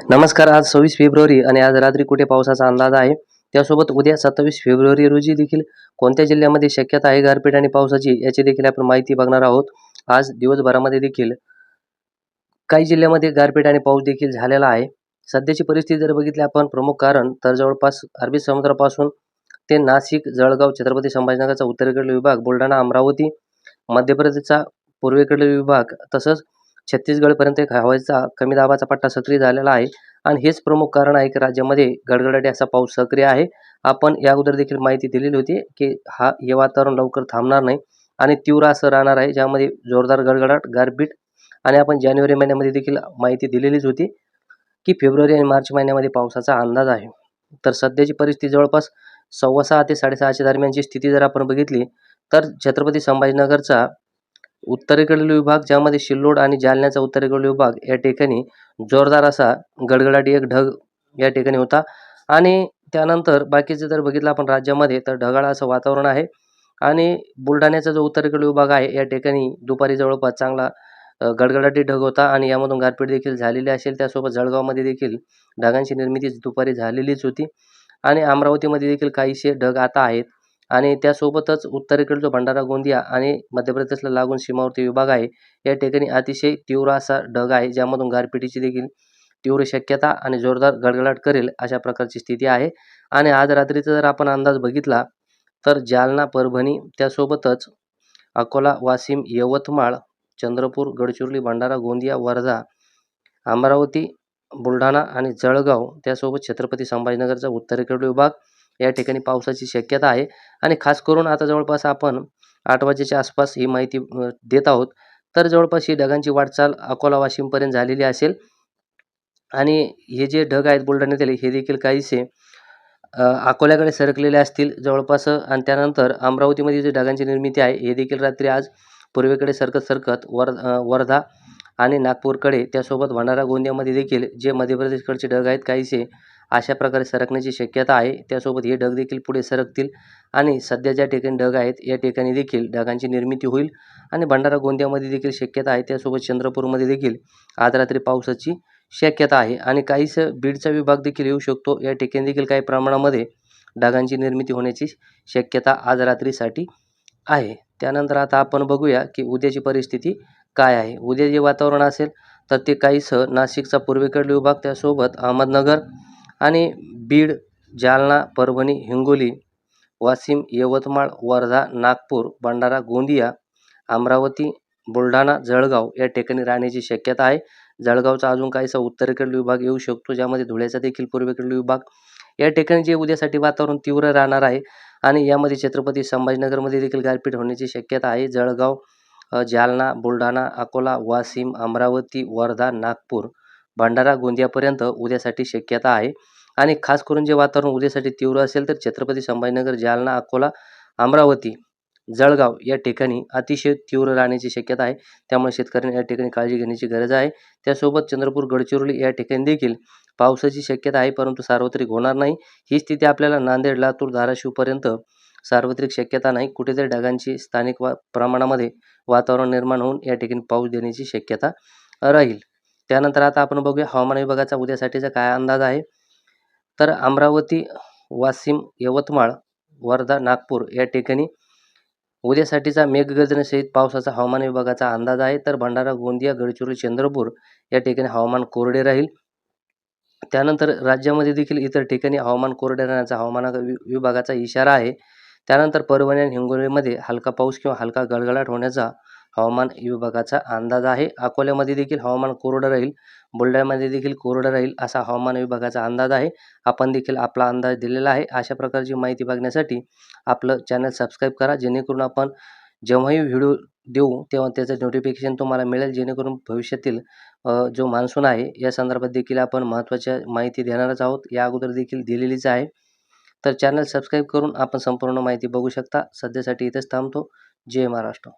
नमस्कार आज सव्वीस फेब्रुवारी आणि आज रात्री कुठे पावसाचा अंदाज आहे? त्यासोबत उद्या सत्तावीस फेब्रुवारी रोजी देखील कोणत्या जिल्ह्यामध्ये शक्यता आहे गारपीट आणि पावसाची याची देखील आपण माहिती बघणार आहोत. आज दिवसभरामध्ये देखील काही जिल्ह्यामध्ये गारपीट आणि पाऊस देखील झालेला आहे. सध्याची परिस्थिती जर बघितली आपण प्रमुख कारण तर जवळपास अरबी समुद्रापासून ते नाशिक जळगाव छत्रपती संभाजीनगरचा उत्तरेकडील विभाग बुलढाणा अमरावती मध्य प्रदेशचा पूर्वेकडील विभाग तसंच छत्तीसगडपर्यंत एक हवाचा कमी दाबाचा पट्टा सक्रिय झालेला आहे. आणि हेच प्रमुख कारण आहे की राज्यामध्ये गडगडाटी असा पाऊस सक्रिय आहे. आपण या अगोदर देखील माहिती दिलेली होती की हा हे वातावरण लवकर थांबणार नाही आणि तीव्र असं राहणार आहे ज्यामध्ये जोरदार गडगडाट गारपीट आणि आपण जानेवारी महिन्यामध्ये देखील माहिती दिलेलीच होती की फेब्रुवारी आणि मार्च महिन्यामध्ये पावसाचा अंदाज आहे. तर सध्याची परिस्थिती जवळपास सव्वा सहा ते साडेसहाच्या दरम्यानची स्थिती जर आपण बघितली तर छत्रपती संभाजीनगरचा उत्तरेकडील विभाग ज्यामध्ये सिल्लोड आणि जालन्याचा उत्तरेकडील विभाग या ठिकाणी जोरदार असा गडगडाटी एक ढग या ठिकाणी होता. आणि त्यानंतर बाकीचं जर बघितलं आपण राज्यामध्ये तर ढगाळ असं वातावरण आहे. आणि बुलढाण्याचा जो उत्तरेकडील विभाग आहे या ठिकाणी दुपारी जवळपास चांगला गडगडाटी ढग होता. आणि यामधून गारपीट देखील झालेली असेल. त्यासोबत जळगावमध्ये देखील ढगांची निर्मिती दुपारी झालेलीच होती. आणि अमरावतीमध्ये देखील काहीसे ढग आता आहेत. आणि त्यासोबतच उत्तरेकडील जो भंडारा गोंदिया आणि मध्य प्रदेशला लागून सीमावर्ती विभाग आहे या ठिकाणी अतिशय तीव्र असा ढग आहे ज्यामधून गारपिटीची देखील तीव्र शक्यता आणि जोरदार गडगडाट करेल अशा प्रकारची स्थिती आहे. आणि आज रात्रीचा जर आपण अंदाज बघितला तर जालना परभणी त्यासोबतच अकोला वाशिम यवतमाळ चंद्रपूर गडचिरोली भंडारा गोंदिया वर्धा अमरावती बुलढाणा आणि जळगाव त्यासोबत छत्रपती संभाजीनगरचा उत्तरेकडील विभाग या ठिकाणी पावसाची शक्यता आहे. आणि खास करून आता जवळपास आपण आठ वाजेच्या आसपास ही माहिती देत आहोत. तर जवळपास ही ढगांची वाटचाल अकोला वाशिमपर्यंत झालेली असेल. आणि हे जे ढग आहेत बुलढाण्यातील हे देखील काहीसे अकोल्याकडे सरकलेले असतील जवळपास. आणि त्यानंतर अमरावतीमध्ये जे ढगांची निर्मिती आहे हे देखील रात्री आज पूर्वेकडे सरकत सरकत वर वर्धा आणि नागपूरकडे त्यासोबत भंडारा गोंदियामध्ये देखील जे मध्य प्रदेशकडचे ढग आहेत काहीसे अशा प्रकारे सरकण्याची शक्यता आहे. त्यासोबत हे ढग देखील पुढे सरकतील आणि सध्या ज्या ठिकाणी ढग आहेत या ठिकाणी देखील ढगांची निर्मिती होईल आणि भंडारा गोंदियामध्ये देखील शक्यता आहे. त्यासोबत चंद्रपूरमध्ये देखील आज रात्री पावसाची शक्यता आहे आणि काहीस बीडचा विभाग देखील येऊ शकतो. या ठिकाणी देखील काही प्रमाणामध्ये ढगांची निर्मिती होण्याची शक्यता आज रात्रीसाठी आहे. त्यानंतर आता आपण बघूया की उद्याची परिस्थिती काय आहे. उद्या जे वातावरण असेल तर ते काहीसं नाशिकचा पूर्वेकडील विभाग त्यासोबत अहमदनगर आणि बीड जालना परभणी हिंगोली वाशिम यवतमाळ वर्धा नागपूर भंडारा गोंदिया अमरावती बुलढाणा जळगाव या ठिकाणी राहण्याची शक्यता आहे. जळगावचा अजून काहीसा उत्तरेकडील विभाग येऊ शकतो ज्यामध्ये धुळ्याचा देखील पूर्वेकडील विभाग या ठिकाणी जे उद्यासाठी वातावरण तीव्र राहणार आहे आणि यामध्ये छत्रपती संभाजीनगरमध्ये देखील गारपीट होण्याची शक्यता आहे. जळगाव जालना बुलढाणा अकोला वाशिम अमरावती वर्धा नागपूर भंडारा गोंदियापर्यंत उद्यासाठी शक्यता आहे. आणि खास करून जे वातावरण उद्यासाठी तीव्र असेल तर छत्रपती संभाजीनगर जालना अकोला अमरावती जळगाव या ठिकाणी अतिशय तीव्र राहण्याची शक्यता आहे. त्यामुळे शेतकऱ्यांनी या ठिकाणी काळजी घेण्याची गरज आहे. त्यासोबत चंद्रपूर गडचिरोली या ठिकाणी देखील पावसाची शक्यता आहे परंतु सार्वत्रिक होणार नाही. ही स्थिती आपल्याला नांदेड लातूर धाराशिवपर्यंत सार्वत्रिक शक्यता नाही. कुठेतरी ढगांची स्थानिक वा प्रमाणामध्ये वातावरण निर्माण होऊन या ठिकाणी पाऊस देण्याची शक्यता राहील. त्यानंतर आता आपण बघूया हवामान विभागाचा उद्यासाठीचा काय अंदाज आहे. तर अमरावती वाशिम यवतमाळ वर्धा नागपूर या ठिकाणी उद्यासाठीचा मेघगर्जनेसहित पावसाचा हवामान विभागाचा अंदाज आहे. तर भंडारा गोंदिया गडचिरोली चंद्रपूर या ठिकाणी हवामान कोरडे राहील. त्यानंतर राज्यामध्ये देखील इतर ठिकाणी हवामान कोरडे राहण्याचा हवामान वि- विभागाचा इशारा आहे. त्यानंतर परभणी आणि हिंगोलीमध्ये हलका पाऊस किंवा हलका गडगडाट होण्याचा हवामान विभागाचा अंदाज आहे. अकोल्यामध्ये देखील हवामान कोरडं राहील. बुलढाण्यामध्ये देखील कोरडं राहील असा हवामान विभागाचा अंदाज आहे. आपण देखील आपला अंदाज दिलेला आहे. अशा प्रकारची माहिती बघण्यासाठी आपलं चॅनल सबस्क्राईब करा. जेणेकरून आपण जेव्हाही व्हिडिओ देऊ तेव्हा त्याचं नोटिफिकेशन तुम्हाला मिळेल. जेणेकरून भविष्यातील जो मान्सून आहे या संदर्भात देखील आपण महत्त्वाच्या माहिती देणारच आहोत. या अगोदर देखील दिलेलीच आहे. तर चॅनल सबस्क्राईब करून आपण संपूर्ण माहिती बघू शकता. सध्यासाठी इथेच थांबतो. जय महाराष्ट्र.